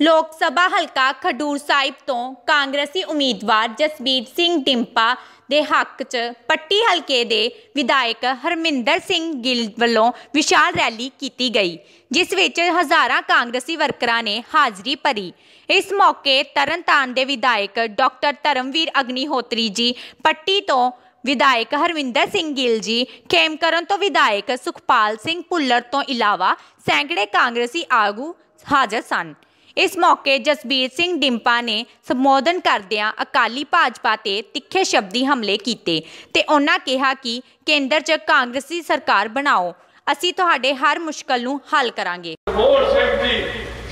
ਲੋਕ ਸਭਾ ਹਲਕਾ ਖਡੂਰ ਸਾਹਿਬ ਤੋਂ ਕਾਂਗਰਸੀ ਉਮੀਦਵਾਰ ਜਸਬੀਰ ਸਿੰਘ ਡਿੰਪਾ ਦੇ ਹੱਕ 'ਚ ਪੱਟੀ ਹਲਕੇ ਦੇ ਵਿਧਾਇਕ ਹਰਮਿੰਦਰ ਸਿੰਘ ਗਿੱਲ ਵੱਲੋਂ ਵਿਸ਼ਾਲ ਰੈਲੀ ਕੀਤੀ ਗਈ, ਜਿਸ ਵਿੱਚ ਹਜ਼ਾਰਾਂ ਕਾਂਗਰਸੀ ਵਰਕਰਾਂ ਨੇ ਹਾਜ਼ਰੀ ਭਰੀ। ਇਸ ਮੌਕੇ ਤਰਨਤਾਰਨ ਦੇ ਵਿਧਾਇਕ ਡਾਕਟਰ ਧਰਮਵੀਰ ਅਗਨੀਹੋਤਰੀ ਜੀ, ਪੱਟੀ ਤੋਂ ਵਿਧਾਇਕ ਹਰਵਿੰਦਰ ਸਿੰਘ ਗਿੱਲ ਜੀ, ਖੇਮਕਰਨ ਤੋਂ ਵਿਧਾਇਕ ਸੁਖਪਾਲ ਸਿੰਘ ਭੁੱਲਰ ਤੋਂ ਇਲਾਵਾ ਸੈਂਕੜੇ ਕਾਂਗਰਸੀ ਆਗੂ ਹਾਜ਼ਰ ਸਨ। ਇਸ ਮੌਕੇ ਜਸਬੀਰ ਸਿੰਘ ਡਿੰਪਾ ਨੇ ਸੰਬੋਧਨ ਕਰਦਿਆਂ ਅਕਾਲੀ ਭਾਜਪਾ ਤੇ ਤਿੱਖੇ ਸ਼ਬਦੀ ਹਮਲੇ ਕੀਤੇ ਤੇ ਉਹਨਾਂ ਕਿਹਾ ਕਿ ਕੇਂਦਰ 'ਚ ਕਾਂਗਰਸੀ ਸਰਕਾਰ ਬਣਾਓ, ਅਸੀਂ ਤੁਹਾਡੇ ਹਰ ਮੁਸ਼ਕਲ ਨੂੰ ਹੱਲ ਕਰਾਂਗੇ। ਮੋਹਨ ਸਿੰਘ ਜੀ,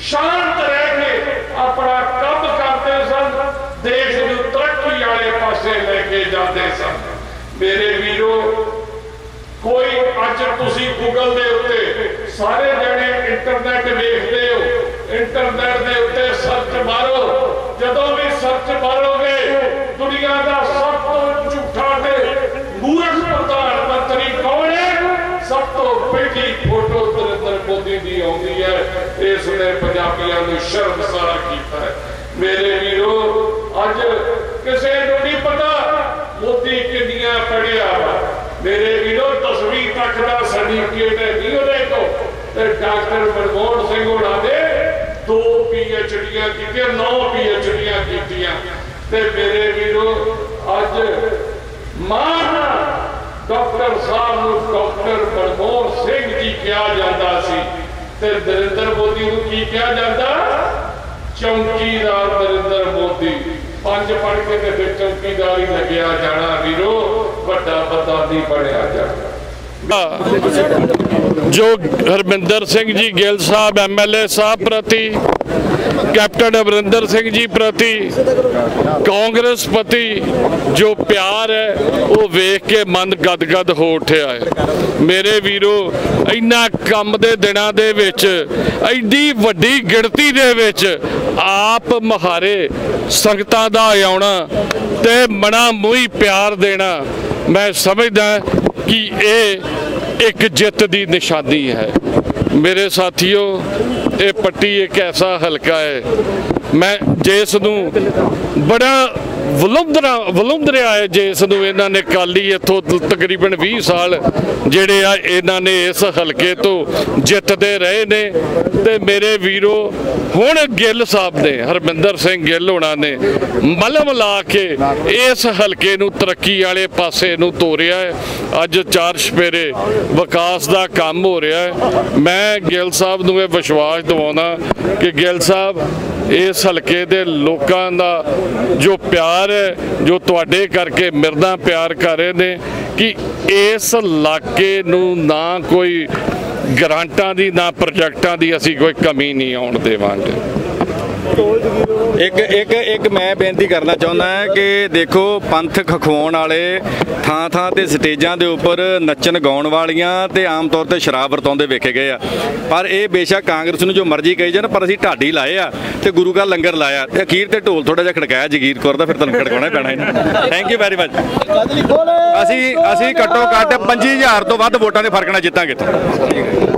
ਸ਼ਾਂਤ ਰਹਿ ਕੇ ਆਪਣਾ ਕੰਮ ਕਰਦੇ ਸਨ, ਦੇਸ਼ ਨੂੰ ਤਰੱਕੀ ਵਾਲੇ ਪਾਸੇ ਲੈ ਕੇ ਜਾਂਦੇ ਸਨ। ਮੇਰੇ ਵੀਰੋ, ਕੋਈ ਅੱਜ ਤੁਸੀਂ ਗੂਗਲ ਦੇ ਉੱਤੇ ਸਾਰੇ ਜਣੇ ਇੰਟਰਨੈਟ ਵੇਖਦੇ ਹੋ ਇੰਟਰਨੈਟ ਦੇ ਉੱਤੇ ਸਰਚ ਮਾਰੋ ਜਦੋਂ ਵੀ ਸਰਚ ਮਾਰੋਗੇ ਦੁਨੀਆ ਦਾ ਸਭ ਤੋਂ ਝੂਠਾ ਤੇ ਮੂਰਖ ਪ੍ਰਧਾਨ ਮੰਤਰੀ ਕੌਣ ਹੈ ਸਭ ਤੋਂ ਪਹਿਲੀ ਫੋਟੋ ਨਰਿੰਦਰ ਮੋਦੀ ਦੀ ਆਉਂਦੀ ਹੈ ਇਸ ਨੇ ਪੰਜਾਬੀਆਂ ਨੂੰ ਸ਼ਰਮਸਾਰ ਕੀਤਾ ਹੈ ਮੇਰੇ ਵੀਰੋ ਅੱਜ ਕਿਸੇ ਨੂੰ ਨਹੀਂ ਪਤਾ ਮੋਦੀ ਕਿੰਨੀਆਂ ਪੜਿਆ ਵਾ ਮੇਰੇ ਵੀਰੋ ਤਸਵੀਰ ਤੱਕ ਦਾ ਸਰਟੀਫਿਕੇਟ ਹੈ ਨਹੀਂ ਉਹਦੇ ਕੋਲ ਤੇ ਡਾਕਟਰ ਮਨਮੋਹਨ ਸਿੰਘ ਹੋਣਾ ਦੇ ਦੋ ਪੀਐਚਡੀਆਂ ਕੀਤੀਆਂ ਨੌ ਪੀਐਚਡੀਆਂ ਕੀਤੀਆਂ ਤੇ ਮੇਰੇ ਵੀਰੋ ਅੱਜ ਮਾਨ ਡਾਕਟਰ ਸਾਹਿਬ ਨੂੰ ਡਾਕਟਰ ਮਨਮੋਹਨ ਸਿੰਘ ਜੀ ਕਿਹਾ ਜਾਂਦਾ ਸੀ ਤੇ ਨਰਿੰਦਰ ਮੋਦੀ ਨੂੰ ਕੀ ਕਿਹਾ ਜਾਂਦਾ? ਚੌਂਕੀਦਾਰ ਨਰਿੰਦਰ ਮੋਦੀ। ਪੰਜ ਪੜ ਕੇ ਤੇ ਫਿਰ ਚੌਂਕੀਦਾਰ ਹੀ ਲੱਗਿਆ ਜਾਣਾ ਵੀਰੋ, ਵੱਡਾ ਬੰਦਾ ਬਣਿਆ ਜਾਣਾ। ਜੋ ਹਰਮਿੰਦਰ ਸਿੰਘ ਜੀ ਗਿੱਲ ਸਾਹਿਬ ਐਮਐਲਏ ਸਾਹਿਬ ਪ੍ਰਤੀ, ਕੈਪਟਨ ਅਮਰਿੰਦਰ ਸਿੰਘ ਜੀ ਪ੍ਰਤੀ, ਕਾਂਗਰਸ ਪ੍ਰਤੀ ਜੋ ਪਿਆਰ ਹੈ, ਉਹ ਵੇਖ ਕੇ ਮਨ ਗਦਗਦ ਹੋ ਉੱਠਿਆ ਹੈ। ਮੇਰੇ ਵੀਰੋ ਇੰਨਾ ਕੰਮ ਦੇ ਦਿਨਾਂ ਦੇ ਵਿੱਚ, ਐਡੀ ਵੱਡੀ ਗਿਣਤੀ ਦੇ ਵਿੱਚ ਆਪ ਮਹਾਰੇ ਸੰਗਤਾਂ ਦਾ ਆਉਣਾ ਤੇ ਮਨਾ ਮੂੰਹੀ ਪਿਆਰ ਦੇਣਾ, ਮੈਂ ਸਮਝਦਾ ਕਿ ਇਹ ਇੱਕ ਜਿੱਤ ਦੀ ਨਿਸ਼ਾਨੀ ਹੈ। ਮੇਰੇ ਸਾਥੀਓ, ਇਹ ਪੱਟੀ ਇੱਕ ਐਸਾ ਹਲਕਾ ਹੈ, ਮੈਂ ਜਿਸ ਨੂੰ ਬੜਾ ਵਲੁੰਦਰਾ ਵਲੁੰਦਰਿਆ ਹੈ ਜਿਸ ਨੂੰ ਇਹਨਾਂ ਨੇ ਕਾਲੀ ਇੱਥੋਂ ਤਕਰੀਬਨ 20 ਸਾਲ ਜਿਹੜੇ ਆ, ਇਹਨਾਂ ਨੇ ਇਸ ਹਲਕੇ ਤੋਂ ਜਿੱਤਦੇ ਰਹੇ ਨੇ। ਤੇ ਮੇਰੇ ਵੀਰੋ, ਹੁਣ ਗਿੱਲ ਸਾਹਿਬ ਨੇ, ਹਰਮਿੰਦਰ ਸਿੰਘ ਗਿੱਲ ਹੋਣਾ ਨੇ, ਮਲਮ ਲਾ ਕੇ ਇਸ ਹਲਕੇ ਨੂੰ ਤਰੱਕੀ ਵਾਲੇ ਪਾਸੇ ਨੂੰ ਤੋਰਿਆ ਹੈ। ਅੱਜ ਚਾਰ ਸਪੇਰੇ ਵਿਕਾਸ ਦਾ ਕੰਮ ਹੋ ਰਿਹਾ ਹੈ। ਮੈਂ ਗਿੱਲ ਸਾਹਿਬ ਨੂੰ ਇਹ ਵਿਸ਼ਵਾਸ ਦਿਵਾਉਣਾ ਕਿ ਗਿੱਲ ਸਾਹਿਬ ਇਸ ਹਲਕੇ ਦੇ ਲੋਕਾਂ ਦਾ ਜੋ ਪਿਆਰ ਹੈ, ਜੋ ਤੁਹਾਡੇ ਕਰਕੇ ਮਿਰਦਾ ਪਿਆਰ ਕਰ ਰਹੇ ਨੇ, ਕਿ ਇਸ ਇਲਾਕੇ ਨੂੰ ਨਾ ਕੋਈ ਗਰਾਂਟਾਂ ਦੀ, ਨਾ ਪ੍ਰੋਜੈਕਟਾਂ ਦੀ ਅਸੀਂ ਕੋਈ ਕਮੀ ਨਹੀਂ ਆਉਣ ਦੇਵਾਂਗੇ। ਇੱਕ ਇੱਕ ਇੱਕ ਮੈਂ ਬੇਨਤੀ ਕਰਨਾ ਚਾਹੁੰਦਾ ਹਾਂ ਕਿ ਦੇਖੋ ਪੰਥ ਖਖਵਾਉਣ ਵਾਲੇ ਥਾਂ ਥਾਂ ਤੇ ਸਟੇਜਾਂ ਦੇ ਉੱਪਰ ਨੱਚਣ ਗਾਉਣ ਵਾਲੀਆਂ ਤੇ ਆਮ ਤੌਰ ਤੇ ਸ਼ਰਾਬ ਵਰਤਾਉਂਦੇ ਵੇਖੇ ਗਏ ਆ। ਪਰ ਇਹ ਬੇਸ਼ੱਕ ਕਾਂਗਰਸ ਨੂੰ ਜੋ ਮਰਜ਼ੀ ਕਹੀ ਜਾਣ, ਪਰ ਅਸੀਂ ਢਾਡੀ ਲਾਏ ਆ ਤੇ ਗੁਰੂ ਘਰ ਲੰਗਰ ਲਾਇਆ। ਤੇ ਅਖੀਰ ਤੇ ਢੋਲ ਥੋੜਾ ਜਿਹਾ ਖੜਕਾਇਆ ਜਗੀਰ ਕੌਰ ਦਾ, ਫਿਰ ਤੁਹਾਨੂੰ ਖੜਕਾਉਣਾ ਪੈਣਾ ਇਹਨੂੰ। ਥੈਂਕ ਯੂ ਵੈਰੀ ਮਚ ਅਸੀਂ ਅਸੀਂ ਘੱਟੋ ਘੱਟ 25000 ਤੋਂ ਵੱਧ ਵੋਟਾਂ ਦੇ ਫ਼ਰਕ ਨਾਲ ਜਿੱਤਾਂਗੇ ਇੱਥੋਂ।